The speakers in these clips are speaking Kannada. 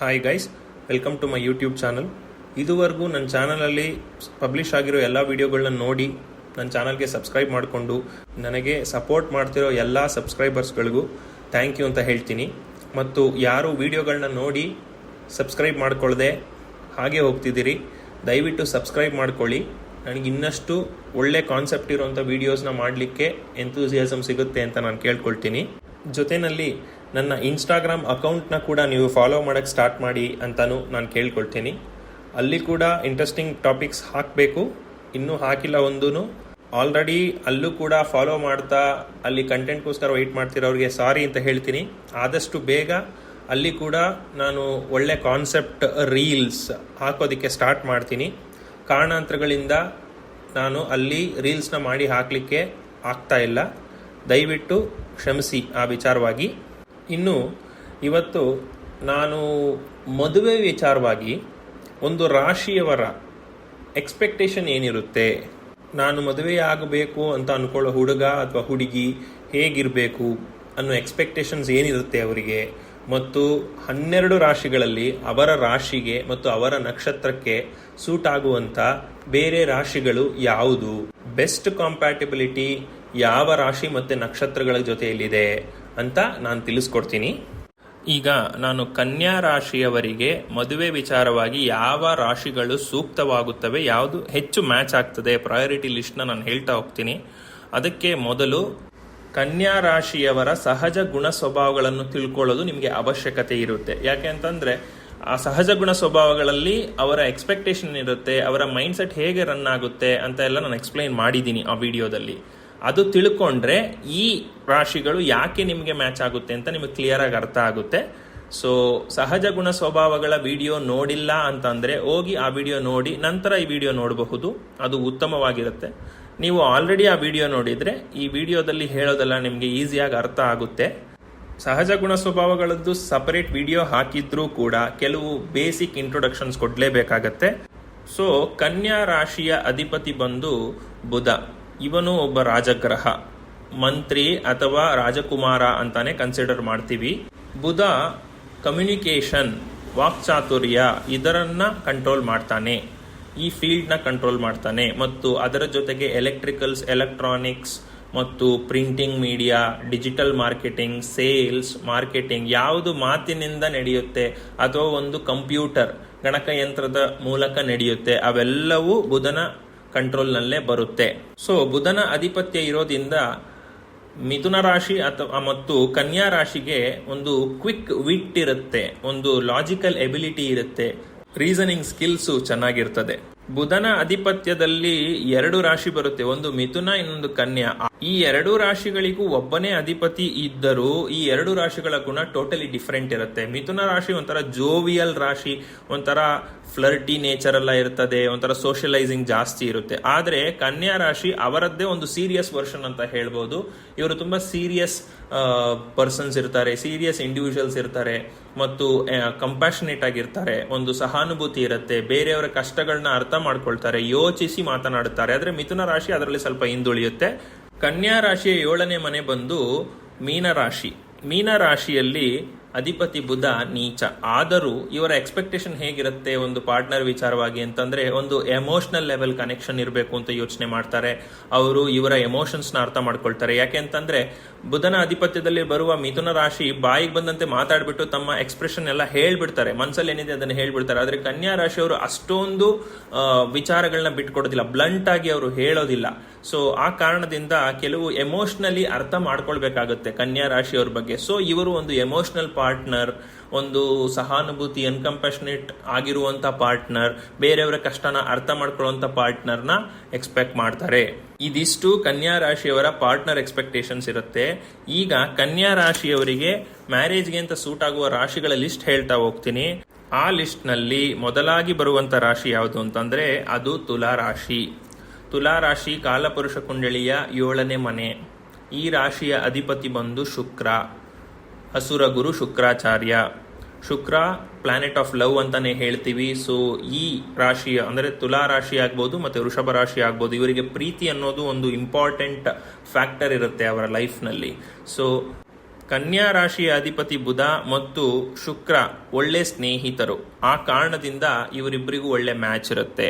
Hi guys welcome to my YouTube channel ಇದುವರೆಗೂ ನನ್ನ ಚಾನಲಲ್ಲಿ ಪಬ್ಲಿಷ್ ಆಗಿರೋ ಎಲ್ಲ ವೀಡಿಯೋಗಳನ್ನ ನೋಡಿ ನನ್ನ ಚಾನಲ್ಗೆ ಸಬ್ಸ್ಕ್ರೈಬ್ ಮಾಡಿಕೊಂಡು ನನಗೆ ಸಪೋರ್ಟ್ ಮಾಡ್ತಿರೋ ಎಲ್ಲ ಸಬ್ಸ್ಕ್ರೈಬರ್ಸ್ಗಳಿಗೂ ಥ್ಯಾಂಕ್ ಯು ಅಂತ ಹೇಳ್ತೀನಿ. ಮತ್ತು ಯಾರು ವಿಡಿಯೋಗಳನ್ನ ನೋಡಿ ಸಬ್ಸ್ಕ್ರೈಬ್ ಮಾಡ್ಕೊಳ್ಳದೆ ಹಾಗೆ ಹೋಗ್ತಿದ್ದೀರಿ, ದಯವಿಟ್ಟು ಸಬ್ಸ್ಕ್ರೈಬ್ ಮಾಡ್ಕೊಳ್ಳಿ. ನನಗೆ ಇನ್ನಷ್ಟು ಒಳ್ಳೆ ಕಾನ್ಸೆಪ್ಟ್ ಇರುವಂಥ ವೀಡಿಯೋಸ್ನ ಮಾಡಲಿಕ್ಕೆ ಎಂತೂಸಿಯಾಸಮ್ ಸಿಗುತ್ತೆ ಅಂತ ನಾನು ಕೇಳ್ಕೊಳ್ತೀನಿ. ಜೊತೆಯಲ್ಲಿ ನನ್ನ ಇನ್ಸ್ಟಾಗ್ರಾಮ್ ಅಕೌಂಟ್ನ ಕೂಡ ನೀವು ಫಾಲೋ ಮಾಡೋಕ್ಕೆ ಸ್ಟಾರ್ಟ್ ಮಾಡಿ ಅಂತಲೂ ನಾನು ಕೇಳ್ಕೊಳ್ತೀನಿ. ಅಲ್ಲಿ ಕೂಡ ಇಂಟ್ರೆಸ್ಟಿಂಗ್ ಟಾಪಿಕ್ಸ್ ಹಾಕಬೇಕು. ಇನ್ನೂ ಹಾಕಿಲ್ಲ ಒಂದೂ ಆಲ್ರೆಡಿ ಅಲ್ಲೂ ಕೂಡ ಫಾಲೋ ಮಾಡ್ತಾ, ಅಲ್ಲಿ ಕಂಟೆಂಟ್ಗೋಸ್ಕರ ವೆಯ್ಟ್ ಮಾಡ್ತಿರೋರಿಗೆ ಸಾರಿ ಅಂತ ಹೇಳ್ತೀನಿ. ಆದಷ್ಟು ಬೇಗ ಅಲ್ಲಿ ಕೂಡ ನಾನು ಒಳ್ಳೆ ಕಾನ್ಸೆಪ್ಟ್ ರೀಲ್ಸ್ ಹಾಕೋದಕ್ಕೆ ಸ್ಟಾರ್ಟ್ ಮಾಡ್ತೀನಿ. ಕಾರಣಾಂತರಗಳಿಂದ ನಾನು ಅಲ್ಲಿ ರೀಲ್ಸ್ನ ಮಾಡಿ ಹಾಕಲಿಕ್ಕೆ ಆಗ್ತಾ ಇಲ್ಲ. ದಯವಿಟ್ಟು ಕ್ಷಮಿಸಿ ಆ ವಿಚಾರವಾಗಿ. ಇನ್ನು ಇವತ್ತು ನಾನು ಮದುವೆ ವಿಚಾರವಾಗಿ ಒಂದು ರಾಶಿಯವರ ಎಕ್ಸ್ಪೆಕ್ಟೇಷನ್ ಏನಿರುತ್ತೆ? ನಾನು ಮದುವೆ ಆಗಬೇಕು ಅಂತ ಅನ್ಕೊಳ್ಳೋ ಹುಡುಗ ಅಥವಾ ಹುಡುಗಿ ಹೇಗಿರಬೇಕು ಅನ್ನೋ ಎಕ್ಸ್ಪೆಕ್ಟೇಷನ್ಸ್ ಏನಿರುತ್ತೆ ಅವರಿಗೆ? ಮತ್ತು ಹನ್ನೆರಡು ರಾಶಿಗಳಲ್ಲಿ ಅವರ ರಾಶಿಗೆ ಮತ್ತು ಅವರ ನಕ್ಷತ್ರಕ್ಕೆ ಸೂಟ್ ಆಗುವಂಥ ಬೇರೆ ರಾಶಿಗಳು ಯಾವುದು? ಬೆಸ್ಟ್ ಕಾಂಪ್ಯಾಟಿಬಿಲಿಟಿ ಯಾವ ರಾಶಿ ಮತ್ತು ನಕ್ಷತ್ರಗಳ ಜೊತೆಯಲ್ಲಿದೆ? ಅಂತ ನಾನು ತಿಳಿಸ್ಕೊಡ್ತೀನಿ. ಈಗ ನಾನು ಕನ್ಯಾ ರಾಶಿಯವರಿಗೆ ಮದುವೆ ವಿಚಾರವಾಗಿ ಯಾವ ರಾಶಿಗಳು ಸೂಕ್ತವಾಗುತ್ತವೆ, ಯಾವುದು ಹೆಚ್ಚು ಮ್ಯಾಚ್ ಆಗ್ತದೆ ಪ್ರಯಾರಿಟಿ ಲಿಸ್ಟ್ನ ನಾನು ಹೇಳ್ತಾ ಹೋಗ್ತೀನಿ. ಅದಕ್ಕೆ ಮೊದಲು ಕನ್ಯಾ ರಾಶಿಯವರ ಸಹಜ ಗುಣ ಸ್ವಭಾವಗಳನ್ನು ತಿಳ್ಕೊಳ್ಳೋದು ನಿಮಗೆ ಅವಶ್ಯಕತೆ ಇರುತ್ತೆ. ಯಾಕೆ ಅಂತಂದ್ರೆ, ಆ ಸಹಜ ಗುಣ ಸ್ವಭಾವಗಳಲ್ಲಿ ಅವರ ಎಕ್ಸ್ಪೆಕ್ಟೇಷನ್ ಇರುತ್ತೆ, ಅವರ ಮೈಂಡ್ ಸೆಟ್ ಹೇಗೆ ರನ್ ಆಗುತ್ತೆ ಅಂತ ಎಲ್ಲ ನಾನು ಎಕ್ಸ್ಪ್ಲೈನ್ ಮಾಡಿದ್ದೀನಿ ಆ ವಿಡಿಯೋದಲ್ಲಿ ಅದು ತಿಳ್ಕೊಂಡ್ರೆ ಈ ರಾಶಿಗಳು ಯಾಕೆ ನಿಮಗೆ ಮ್ಯಾಚ್ ಆಗುತ್ತೆ ಅಂತ ನಿಮಗೆ ಕ್ಲಿಯರ್ ಆಗಿ ಅರ್ಥ ಆಗುತ್ತೆ. ಸೊ ಸಹಜ ಗುಣ ಸ್ವಭಾವಗಳ ವಿಡಿಯೋ ನೋಡಿಲ್ಲ ಅಂತಂದ್ರೆ ಹೋಗಿ ಆ ವಿಡಿಯೋ ನೋಡಿ, ನಂತರ ಈ ವಿಡಿಯೋ ನೋಡಬಹುದು. ಅದು ಉತ್ತಮವಾಗಿರುತ್ತೆ. ನೀವು ಆಲ್ರೆಡಿ ಆ ವಿಡಿಯೋ ನೋಡಿದ್ರೆ ಈ ವಿಡಿಯೋದಲ್ಲಿ ಹೇಳೋದೆಲ್ಲ ನಿಮಗೆ ಈಸಿಯಾಗಿ ಅರ್ಥ ಆಗುತ್ತೆ. ಸಹಜ ಗುಣ ಸ್ವಭಾವಗಳದ್ದು ಸಪರೇಟ್ ವಿಡಿಯೋ ಹಾಕಿದ್ರೂ ಕೂಡ ಕೆಲವು ಬೇಸಿಕ್ ಇಂಟ್ರೊಡಕ್ಷನ್ಸ್ ಕೊಡಲೇಬೇಕಾಗತ್ತೆ. ಸೊ ಕನ್ಯಾ ರಾಶಿಯ ಅಧಿಪತಿ ಬಂದು ಬುಧ. ಇವನು ಒಬ್ಬ ರಾಜಗ್ರಹ, ಮಂತ್ರಿ ಅಥವಾ ರಾಜಕುಮಾರ ಅಂತಾನೆ ಕನ್ಸಿಡರ್ ಮಾಡ್ತೀವಿ. ಬುಧ ಕಮ್ಯುನಿಕೇಷನ್ ವಾಕ್ಚಾತುರ್ಯ ಇದರನ್ನ ಕಂಟ್ರೋಲ್ ಮಾಡ್ತಾನೆ. ಈ ಫೀಲ್ಡ್ನ ಕಂಟ್ರೋಲ್ ಮಾಡ್ತಾನೆ ಮತ್ತು ಅದರ ಜೊತೆಗೆ ಎಲೆಕ್ಟ್ರಿಕಲ್ಸ್ ಎಲೆಕ್ಟ್ರಾನಿಕ್ಸ್ ಮತ್ತು printing media digital marketing sales marketing ಯಾವುದು ಮಾತಿನಿಂದ ನಡೆಯುತ್ತೆ ಅಥವಾ ಒಂದು ಕಂಪ್ಯೂಟರ್ ಗಣಕಯಂತ್ರದ ಮೂಲಕ ನಡೆಯುತ್ತೆ ಅವೆಲ್ಲವೂ ಬುಧನ ಕಂಟ್ರೋಲ್ನಲ್ಲೇ ಬರುತ್ತೆ. ಸೊ ಬುಧನ ಅಧಿಪತ್ಯ ಇರೋದ್ರಿಂದ ಮಿಥುನ ರಾಶಿ ಅಥವಾ ಮತ್ತು ಕನ್ಯಾ ರಾಶಿಗೆ ಒಂದು ಕ್ವಿಕ್ ವಿಟ್ ಇರುತ್ತೆ, ಒಂದು ಲಾಜಿಕಲ್ ಎಬಿಲಿಟಿ ಇರುತ್ತೆ ರೀಸನಿಂಗ್ ಸ್ಕಿಲ್ಸು ಚೆನ್ನಾಗಿರ್ತದೆ. ಬುಧನ ಅಧಿಪತ್ಯದಲ್ಲಿ ಎರಡು ರಾಶಿ ಬರುತ್ತೆ, ಒಂದು ಮಿಥುನ ಇನ್ನೊಂದು ಕನ್ಯಾ. ಈ ಎರಡು ರಾಶಿಗಳಿಗೂ ಒಬ್ಬನೇ ಅಧಿಪತಿ ಇದ್ದರೂ ಈ ಎರಡು ರಾಶಿಗಳ ಗುಣ ಟೋಟಲಿ ಡಿಫರೆಂಟ್ ಇರುತ್ತೆ. ಮಿಥುನ ರಾಶಿ ಒಂಥರ ಜೋವಿಯಲ್ ರಾಶಿ, ಒಂಥರ ಫ್ಲರ್ಟಿ ನೇಚರ್ ಎಲ್ಲ ಇರ್ತದೆ, ಒಂಥರ ಸೋಷಿಯಲೈಸಿಂಗ್ ಜಾಸ್ತಿ ಇರುತ್ತೆ. ಆದ್ರೆ ಕನ್ಯಾ ರಾಶಿ ಅವರದ್ದೇ ಒಂದು ಸೀರಿಯಸ್ ವರ್ಷನ್ ಅಂತ ಹೇಳ್ಬೋದು. ಇವರು ತುಂಬಾ ಸೀರಿಯಸ್ ಪರ್ಸನ್ಸ್ ಇರ್ತಾರೆ ಸೀರಿಯಸ್ ಇಂಡಿವಿಜುವಲ್ಸ್ ಇರ್ತಾರೆ ಮತ್ತು ಕಂಪ್ಯಾಷನೇಟ್ ಆಗಿರ್ತಾರೆ. ಒಂದು ಸಹಾನುಭೂತಿ ಇರುತ್ತೆ, ಬೇರೆಯವರ ಕಷ್ಟಗಳನ್ನ ಅರ್ಥ ಮಾಡ್ಕೊಳ್ತಾರೆ, ಯೋಚಿಸಿ ಮಾತನಾಡುತ್ತಾರೆ. ಆದ್ರೆ ಮಿಥುನ ರಾಶಿ ಅದರಲ್ಲಿ ಸ್ವಲ್ಪ ಹಿಂದುಳಿಯುತ್ತೆ. ಕನ್ಯಾ ರಾಶಿಯ ಏಳನೇ ಮನೆ ಬಂದು ಮೀನರಾಶಿ. ಮೀನರಾಶಿಯಲ್ಲಿ ಮೀನ ರಾಶಿಯಲ್ಲಿ ಅಧಿಪತಿ ಬುಧ ನೀಚ. ಆದರೂ ಇವರ ಎಕ್ಸ್ಪೆಕ್ಟೇಷನ್ ಹೇಗಿರುತ್ತೆ? ಒಂದು ಪಾರ್ಟ್ನರ್ ವಿಚಾರವಾಗಿ ಅಂತಂದ್ರೆ ಒಂದು ಎಮೋಷನಲ್ ಲೆವೆಲ್ ಕನೆಕ್ಷನ್ ಇರಬೇಕು ಅಂತ ಯೋಚನೆ ಮಾಡ್ತಾರೆ. ಅವರು ಇವರ ಎಮೋಷನ್ಸ್ನ ಅರ್ಥ ಮಾಡ್ಕೊಳ್ತಾರೆ. ಯಾಕೆ ಅಂತಂದ್ರೆ ಬುಧನ ಅಧಿಪತ್ಯದಲ್ಲಿ ಬರುವ ಮಿಥುನ ರಾಶಿ ಬಾಯಿಗೆ ಬಂದಂತೆ ಮಾತಾಡ್ಬಿಟ್ಟು ತಮ್ಮ ಎಕ್ಸ್ಪ್ರೆಷನ್ ಎಲ್ಲ ಹೇಳ್ಬಿಡ್ತಾರೆ. ಮನಸ್ಸಲ್ಲಿ ಏನಿದೆ ಅದನ್ನು ಹೇಳ್ಬಿಡ್ತಾರೆ. ಆದ್ರೆ ಕನ್ಯಾ ರಾಶಿಯವರು ಅಷ್ಟೊಂದು ವಿಚಾರಗಳನ್ನ ಬಿಟ್ಕೊಡೋದಿಲ್ಲ. ಬ್ಲಂಟ್ ಆಗಿ ಅವರು ಹೇಳೋದಿಲ್ಲ. ಸೊ ಆ ಕಾರಣದಿಂದ ಕೆಲವು ಎಮೋಷ್ನಲಿ ಅರ್ಥ ಮಾಡ್ಕೊಳ್ಬೇಕಾಗುತ್ತೆ ಕನ್ಯಾ ರಾಶಿಯವ್ರ ಬಗ್ಗೆ. ಸೊ ಇವರು ಒಂದು ಎಮೋಷ್ನಲ್ ಪಾರ್ಟ್ನರ್ ಒಂದು ಸಹಾನುಭೂತಿ ಅನ್ಕಂಪ್ಯಾಷನೇಟ್ ಆಗಿರುವಂತ ಪಾರ್ಟ್ನರ್ ಬೇರೆಯವರ ಕಷ್ಟನ ಅರ್ಥ ಮಾಡ್ಕೊಳ್ಳುವಂತ ಪಾರ್ಟ್ನರ್ನ ಎಕ್ಸ್ಪೆಕ್ಟ್ ಮಾಡ್ತಾರೆ. ಇದಿಷ್ಟು ಕನ್ಯಾ ರಾಶಿಯವರ ಪಾರ್ಟ್ನರ್ ಎಕ್ಸ್ಪೆಕ್ಟೇಷನ್ಸ್ ಇರುತ್ತೆ. ಈಗ ಕನ್ಯಾ ರಾಶಿಯವರಿಗೆ ಮ್ಯಾರೇಜ್ಗೆ ಅಂತ ಸೂಟ್ ಆಗುವ ರಾಶಿಗಳ ಲಿಸ್ಟ್ ಹೇಳ್ತಾ ಹೋಗ್ತೀನಿ. ಆ ಲಿಸ್ಟ್ನಲ್ಲಿ ಮೊದಲಾಗಿ ಬರುವಂತ ರಾಶಿ ಯಾವುದು ಅಂತಂದ್ರೆ ಅದು ತುಲಾ ರಾಶಿ. ತುಲಾ ರಾಶಿ ಕಾಲಪುರುಷ ಕುಂಡಳಿಯ ಏಳನೇ ಮನೆ. ಈ ರಾಶಿಯ ಅಧಿಪತಿ ಬಂದು ಶುಕ್ರ. ಹಸುರ ಗುರು Shukracharya. Shukra planet of love ಅಂತಾನೆ ಹೇಳ್ತೀವಿ. ಸೊ ಈ ರಾಶಿಯ ಅಂದರೆ ತುಲಾ ರಾಶಿ ಆಗ್ಬೋದು ಮತ್ತೆ ವೃಷಭ ರಾಶಿ ಆಗ್ಬೋದು. ಇವರಿಗೆ ಪ್ರೀತಿ ಅನ್ನೋದು ಒಂದು ಇಂಪಾರ್ಟೆಂಟ್ ಫ್ಯಾಕ್ಟರ್ ಇರುತ್ತೆ ಅವರ ಲೈಫ್ನಲ್ಲಿ ಸೊ ಕನ್ಯಾ ರಾಶಿಯ ಅಧಿಪತಿ ಬುಧ ಮತ್ತು ಶುಕ್ರ ಒಳ್ಳೆ ಸ್ನೇಹಿತರು. ಆ ಕಾರಣದಿಂದ ಇವರಿಬ್ಬರಿಗೂ ಒಳ್ಳೆ ಮ್ಯಾಚ್ ಇರುತ್ತೆ.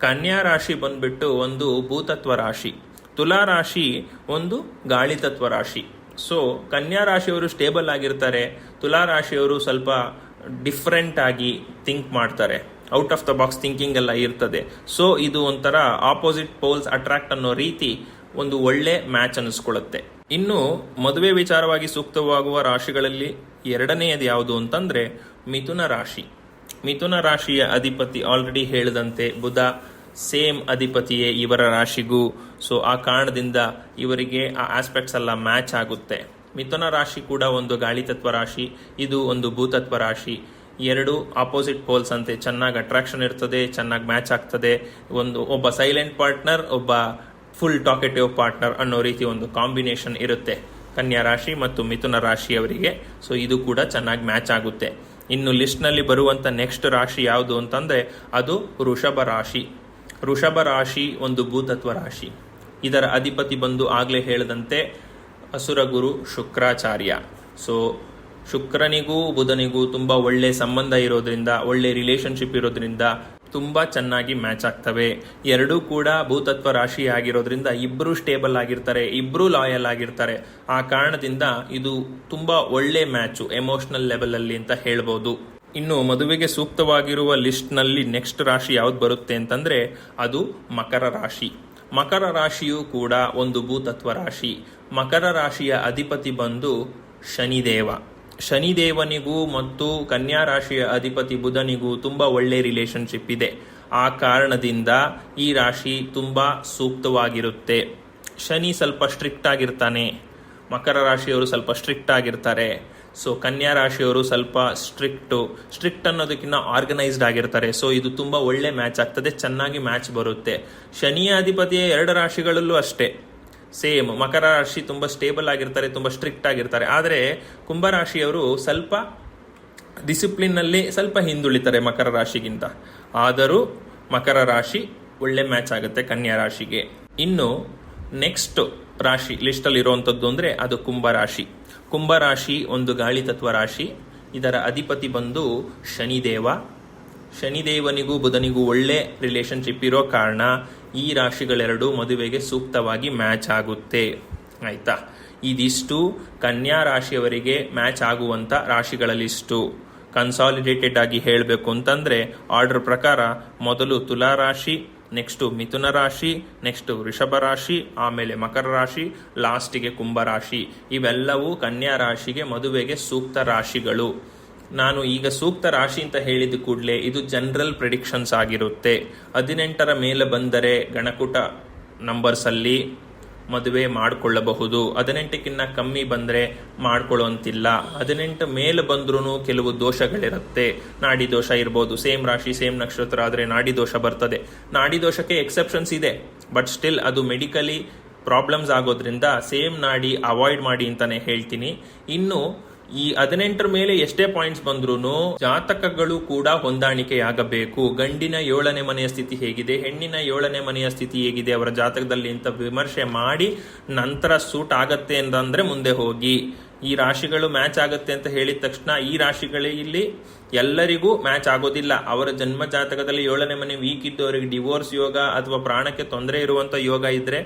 ಕನ್ಯಾ ರಾಶಿ ಬಂದ್ಬಿಟ್ಟು ಒಂದು ಭೂತತ್ವ ರಾಶಿ. ತುಲಾ ರಾಶಿ ಒಂದು ಗಾಳಿತತ್ವ ರಾಶಿ. ಸೊ ಕನ್ಯಾ ರಾಶಿಯವರು ಸ್ಟೇಬಲ್ ಆಗಿರ್ತಾರೆ. ತುಲಾ ರಾಶಿಯವರು ಸ್ವಲ್ಪ ಡಿಫ್ರೆಂಟ್ ಆಗಿ ಥಿಂಕ್ ಮಾಡ್ತಾರೆ. Out of the box thinking ಎಲ್ಲ ಇರ್ತದೆ. ಸೊ ಇದು ಒಂಥರ ಆಪೋಸಿಟ್ ಪೋಲ್ಸ್ ಅಟ್ರಾಕ್ಟ್ ಅನ್ನೋ ರೀತಿ ಒಂದು ಒಳ್ಳೆ ಮ್ಯಾಚ್ ಅನಿಸ್ಕೊಳ್ಳುತ್ತೆ. ಇನ್ನು ಮದುವೆ ವಿಚಾರವಾಗಿ ಸೂಕ್ತವಾಗುವ ರಾಶಿಗಳಲ್ಲಿ ಎರಡನೆಯದು ಯಾವುದು ಅಂತಂದ್ರೆ ಮಿಥುನ ರಾಶಿ. ಮಿಥುನ ರಾಶಿಯ ಅಧಿಪತಿ ಆಲ್ರೆಡಿ ಹೇಳಿದಂತೆ ಬುಧ ಸೇಮ್ ಅಧಿಪತಿಯೇ ಇವರ ರಾಶಿಗೂ. ಸೊ ಆ ಕಾರಣದಿಂದ ಇವರಿಗೆ ಆ ಆಸ್ಪೆಕ್ಟ್ಸ್ ಎಲ್ಲ ಮ್ಯಾಚ್ ಆಗುತ್ತೆ. ಮಿಥುನ ರಾಶಿ ಕೂಡ ಒಂದು ಗಾಳಿತತ್ವ ರಾಶಿ, ಇದು ಒಂದು ಭೂತತ್ವ ರಾಶಿ. ಎರಡು ಆಪೋಸಿಟ್ ಪೋಲ್ಸ್ ಅಂತೆ, ಚೆನ್ನಾಗಿ ಅಟ್ರಾಕ್ಷನ್ ಇರ್ತದೆ, ಚೆನ್ನಾಗಿ ಮ್ಯಾಚ್ ಆಗ್ತದೆ. ಒಂದು ಒಬ್ಬ ಸೈಲೆಂಟ್ ಪಾರ್ಟ್ನರ್ ಒಬ್ಬ ಫುಲ್ ಟಾಕೆಟಿವ್ ಪಾರ್ಟ್ನರ್ ಅನ್ನೋ ರೀತಿ ಒಂದು ಕಾಂಬಿನೇಷನ್ ಇರುತ್ತೆ. ಕನ್ಯಾ ರಾಶಿ ಮತ್ತು ಮಿಥುನ ರಾಶಿಯವರಿಗೆ. ಸೊ ಇದು ಕೂಡ ಚೆನ್ನಾಗಿ ಮ್ಯಾಚ್ ಆಗುತ್ತೆ. ಇನ್ನು ಲಿಸ್ಟ್ನಲ್ಲಿ ಬರುವಂತ ನೆಕ್ಸ್ಟ್ ರಾಶಿ ಯಾವುದು ಅಂತಂದ್ರೆ, ಅದು ವೃಷಭ ರಾಶಿ. ಋಷಭ ರಾಶಿ ಒಂದು ಭೂತತ್ವ ರಾಶಿ. ಇದರ ಅಧಿಪತಿ ಬಂದು ಆಗಲೇ ಹೇಳಿದಂತೆ, ಅಸುರ ಗುರು ಶುಕ್ರಾಚಾರ್ಯ. ಸೊ ಶುಕ್ರನಿಗೂ ಬುಧನಿಗೂ ತುಂಬಾ ಒಳ್ಳೆ ಸಂಬಂಧ ಇರೋದ್ರಿಂದ, ಒಳ್ಳೆ ರಿಲೇಶನ್ಶಿಪ್ ಇರೋದ್ರಿಂದ ತುಂಬಾ ಚೆನ್ನಾಗಿ ಮ್ಯಾಚ್ ಆಗ್ತವೆ. ಎರಡೂ ಕೂಡ ಭೂತತ್ವ ರಾಶಿ ಆಗಿರೋದ್ರಿಂದ ಇಬ್ಬರೂ ಸ್ಟೇಬಲ್ ಆಗಿರ್ತಾರೆ ಇಬ್ಬರೂ ಲಾಯಲ್ ಆಗಿರ್ತಾರೆ. ಆ ಕಾರಣದಿಂದ ಇದು ತುಂಬಾ ಒಳ್ಳೆ ಮ್ಯಾಚು ಎಮೋಷನಲ್ ಲೆವೆಲ್ ಅಲ್ಲಿ ಅಂತ ಹೇಳ್ಬೋದು. ಇನ್ನು ಮದುವೆಗೆ ಸೂಕ್ತವಾಗಿರುವ ಲಿಸ್ಟ್ನಲ್ಲಿ ನೆಕ್ಸ್ಟ್ ರಾಶಿ ಯಾವ್ದು ಬರುತ್ತೆ ಅಂತಂದ್ರೆ ಅದು ಮಕರ ರಾಶಿ. ಮಕರ ರಾಶಿಯು ಕೂಡ ಒಂದು ಭೂತತ್ವ ರಾಶಿ. ಮಕರ ರಾಶಿಯ ಅಧಿಪತಿ ಬಂದು ಶನಿದೇವ. ಶನಿದೇವನಿಗೂ ಮತ್ತು ಕನ್ಯಾ ರಾಶಿಯ ಅಧಿಪತಿ ಬುಧನಿಗೂ ತುಂಬಾ ಒಳ್ಳೆ ರಿಲೇಶನ್ಶಿಪ್ ಇದೆ. ಆ ಕಾರಣದಿಂದ ಈ ರಾಶಿ ತುಂಬಾ ಸೂಕ್ತವಾಗಿರುತ್ತೆ. ಶನಿ ಸ್ವಲ್ಪ ಸ್ಟ್ರಿಕ್ಟ್ ಆಗಿರ್ತಾನೆ. ಮಕರ ರಾಶಿಯವರು ಸ್ವಲ್ಪ ಸ್ಟ್ರಿಕ್ಟ್ ಆಗಿರ್ತಾರೆ. ಸೊ ಕನ್ಯಾ ರಾಶಿಯವರು ಸ್ವಲ್ಪ ಸ್ಟ್ರಿಕ್ಟ್ ಸ್ಟ್ರಿಕ್ಟ್ ಅನ್ನೋದಕ್ಕಿಂತ ಆರ್ಗನೈಸ್ಡ್ ಆಗಿರ್ತಾರೆ. ಸೊ ಇದು ತುಂಬಾ ಒಳ್ಳೆ ಮ್ಯಾಚ್ ಆಗ್ತದೆ. ಚೆನ್ನಾಗಿ ಮ್ಯಾಚ್ ಬರುತ್ತೆ. ಶನಿಯ ಅಧಿಪತಿಯ ಎರಡು ರಾಶಿಗಳಲ್ಲೂ ಅಷ್ಟೇ. ಸೇಮ್. ಮಕರ ರಾಶಿ ತುಂಬಾ ಸ್ಟೇಬಲ್ ಆಗಿರ್ತಾರೆ, ತುಂಬಾ ಸ್ಟ್ರಿಕ್ಟ್ ಆಗಿರ್ತಾರೆ. ಆದರೆ ಕುಂಭರಾಶಿಯವರು ಸ್ವಲ್ಪ ಡಿಸಿಪ್ಲಿನ್ನಲ್ಲಿ ಸ್ವಲ್ಪ ಹಿಂದುಳಿತಾರೆ ಮಕರ ರಾಶಿಗಿಂತ. ಆದರೂ ಮಕರ ರಾಶಿ ಒಳ್ಳೆ ಮ್ಯಾಚ್ ಆಗುತ್ತೆ ಕನ್ಯಾ ರಾಶಿಗೆ. ಇನ್ನು ನೆಕ್ಸ್ಟ್ ರಾಶಿ ಲಿಸ್ಟ್ ಅಲ್ಲಿ ಇರುವಂತದ್ದು ಅಂದ್ರೆ ಅದು ಕುಂಭರಾಶಿ ಕುಂಭರಾಶಿ ಒಂದು ಗಾಳಿ ತತ್ವ ರಾಶಿ. ಇದರ ಅಧಿಪತಿ ಬಂದು ಶನಿದೇವ. ಶನಿದೇವನಿಗೂ ಬುಧನಿಗೂ ಒಳ್ಳೆ ರಿಲೇಶನ್ಶಿಪ್ ಇರೋ ಕಾರಣ ಈ ರಾಶಿಗಳೆರಡು ಮದುವೆಗೆ ಸೂಕ್ತವಾಗಿ ಮ್ಯಾಚ್ ಆಗುತ್ತೆ. ಆಯ್ತಾ? ಇದಿಷ್ಟು ಕನ್ಯಾ ರಾಶಿಯವರಿಗೆ ಮ್ಯಾಚ್ ಆಗುವಂತ ರಾಶಿಗಳ ಲಿಸ್ಟು ಕನ್ಸಾಲಿಡೇಟೆಡ್ ಆಗಿ ಹೇಳಬೇಕು ಅಂತಂದ್ರೆ ಆರ್ಡರ್ ಪ್ರಕಾರ ಮೊದಲು ತುಲಾ ರಾಶಿ, ನೆಕ್ಸ್ಟ್ ಮಿಥುನ ರಾಶಿ, ನೆಕ್ಸ್ಟ್ ವೃಷಭ ರಾಶಿ, ಆಮೇಲೆ ಮಕರ ರಾಶಿ, ಲಾಸ್ಟಿಗೆ ಕುಂಭ ರಾಶಿ. ಇವೆಲ್ಲವೂ ಕನ್ಯಾ ರಾಶಿಗೆ ಮದುವೆಗೆ ಸೂಕ್ತ ರಾಶಿಗಳು. ನಾನು ಈಗ ಸೂಕ್ತ ರಾಶಿ ಅಂತ ಹೇಳಿದ ಕೂಡಲೇ ಇದು ಜನರಲ್ ಪ್ರಿಡಿಕ್ಷನ್ಸ್ ಆಗಿರುತ್ತೆ. ಹದಿನೆಂಟರ ಮೇಲೆ ಬಂದರೆ ಗಣಕುಟ ನಂಬರ್ಸಲ್ಲಿ ಮದುವೆ ಮಾಡಿಕೊಳ್ಳಬಹುದು. ಹದಿನೆಂಟಕ್ಕಿಂತ ಕಮ್ಮಿ ಬಂದರೆ ಮಾಡ್ಕೊಳ್ಳುವಂತಿಲ್ಲ ಹದಿನೆಂಟು ಮೇಲೆ ಬಂದ್ರೂ ಕೆಲವು ದೋಷಗಳಿರುತ್ತೆ. ನಾಡಿ ದೋಷ ಇರ್ಬೋದು. ಸೇಮ್ ರಾಶಿ ಸೇಮ್ ನಕ್ಷತ್ರ ಆದರೆ ನಾಡಿ ದೋಷ ಬರ್ತದೆ. ನಾಡಿ ದೋಷಕ್ಕೆ ಎಕ್ಸೆಪ್ಷನ್ಸ್ ಇದೆ. ಬಟ್ ಸ್ಟಿಲ್ ಅದು ಮೆಡಿಕಲಿ ಪ್ರಾಬ್ಲಮ್ಸ್ ಆಗೋದ್ರಿಂದ ಸೇಮ್ ನಾಡಿ ಅವಾಯ್ಡ್ ಮಾಡಿ ಅಂತಾನೆ ಹೇಳ್ತೀನಿ. ಇನ್ನು ಈ ಹದಿನೆಂಟರ ಮೇಲೆ ಎಷ್ಟೇ ಪಾಯಿಂಟ್ಸ್ ಬಂದ್ರೂ ಜಾತಕಗಳು ಕೂಡ ಹೊಂದಾಣಿಕೆಯಾಗಬೇಕು. ಗಂಡಿನ ಏಳನೇ ಮನೆಯ ಸ್ಥಿತಿ ಹೇಗಿದೆ, ಹೆಣ್ಣಿನ ಏಳನೇ ಮನೆಯ ಸ್ಥಿತಿ ಹೇಗಿದೆ ಅವರ ಜಾತಕದಲ್ಲಿ ಅಂತ ವಿಮರ್ಶೆ ಮಾಡಿ ನಂತರ ಸೂಟ್ ಆಗತ್ತೆ ಅಂತಂದ್ರೆ ಮುಂದೆ ಹೋಗಿ. ಈ ರಾಶಿಗಳು ಮ್ಯಾಚ್ ಆಗುತ್ತೆ ಅಂತ ಹೇಳಿದ ತಕ್ಷಣ ಈ ರಾಶಿಗಳಲ್ಲಿ ಎಲ್ಲರಿಗೂ ಮ್ಯಾಚ್ ಆಗೋದಿಲ್ಲ. ಅವರ ಜನ್ಮ ಜಾತಕದಲ್ಲಿ ಏಳನೇ ಮನೆ ವೀಕ್ ಇದ್ದವರಿಗೆ ಡಿವೋರ್ಸ್ ಯೋಗ ಅಥವಾ ಪ್ರಾಣಕ್ಕೆ ತೊಂದರೆ ಇರುವಂತ ಯೋಗ ಇದ್ರೆ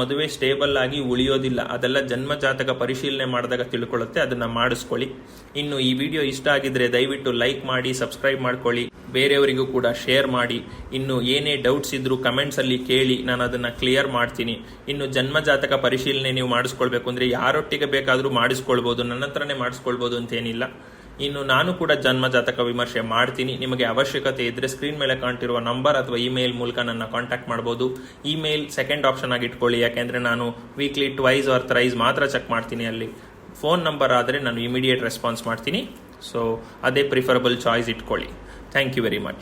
ಮದುವೆ ಸ್ಟೇಬಲ್ ಆಗಿ ಉಳಿಯೋದಿಲ್ಲ. ಅದೆಲ್ಲ ಜನ್ಮ ಜಾತಕ ಪರಿಶೀಲನೆ ಮಾಡಿದಾಗ ತಿಳ್ಕೊಳ್ಳುತ್ತೆ, ಅದನ್ನ ಮಾಡಿಸ್ಕೊಳ್ಳಿ. ಇನ್ನು ಈ ವಿಡಿಯೋ ಇಷ್ಟ ಆಗಿದ್ರೆ ದಯವಿಟ್ಟು ಲೈಕ್ ಮಾಡಿ ಸಬ್ಸ್ಕ್ರೈಬ್ ಮಾಡ್ಕೊಳ್ಳಿ. ಬೇರೆಯವರಿಗೂ ಕೂಡ ಶೇರ್ ಮಾಡಿ. ಇನ್ನು ಏನೇ ಡೌಟ್ಸ್ ಇದ್ರು ಕಮೆಂಟ್ಸ್ ಅಲ್ಲಿ ಕೇಳಿ, ನಾನು ಅದನ್ನ ಕ್ಲಿಯರ್ ಮಾಡ್ತೀನಿ. ಇನ್ನು ಜನ್ಮ ಜಾತಕ ಪರಿಶೀಲನೆ ನೀವು ಮಾಡಿಸ್ಕೊಳ್ಬೇಕು ಅಂದ್ರೆ ಯಾರೊಟ್ಟಿಗೆ ಬೇಕಾದರೂ ಮಾಡಿಸ್ಕೊಳ್ಬಹುದು ನನ್ನ ಹತ್ರನೇ ಅಂತ ಏನಿಲ್ಲ ಇನ್ನು ನಾನು ಕೂಡ ಜನ್ಮ ಜಾತಕ ವಿಮರ್ಶೆ ಮಾಡ್ತೀನಿ. ನಿಮಗೆ ಅವಶ್ಯಕತೆ ಇದ್ರೆ ಸ್ಕ್ರೀನ್ ಮೇಲೆ ಕಾಣ್ತಿರುವ ನಂಬರ್ ಅಥವಾ ಇಮೇಲ್ ಮೂಲಕ ನನ್ನ ಕಾಂಟ್ಯಾಕ್ಟ್ ಮಾಡಬಹುದು ಇಮೇಲ್ ಸೆಕೆಂಡ್ ಆಪ್ಷನ್ ಆಗಿ ಇಟ್ಕೊಳ್ಳಿ. ಯಾಕೆಂದ್ರೆ ನಾನು ವೀಕ್ಲಿ ಟ್ವೈಸ್ ಆರ್ ಥ್ರೈಸ್ ಮಾತ್ರ ಚೆಕ್ ಮಾಡ್ತೀನಿ ಅಲ್ಲಿ. ಫೋನ್ ನಂಬರ್ ಆದರೆ ನಾನು ಇಮಿಡಿಯೇಟ್ ರೆಸ್ಪಾನ್ಸ್ ಮಾಡ್ತೀನಿ. ಸೊ ಅದೇ ಪ್ರಿಫರಬಲ್ ಚಾಯ್ಸ್ ಇಟ್ಕೊಳ್ಳಿ. Thank you very much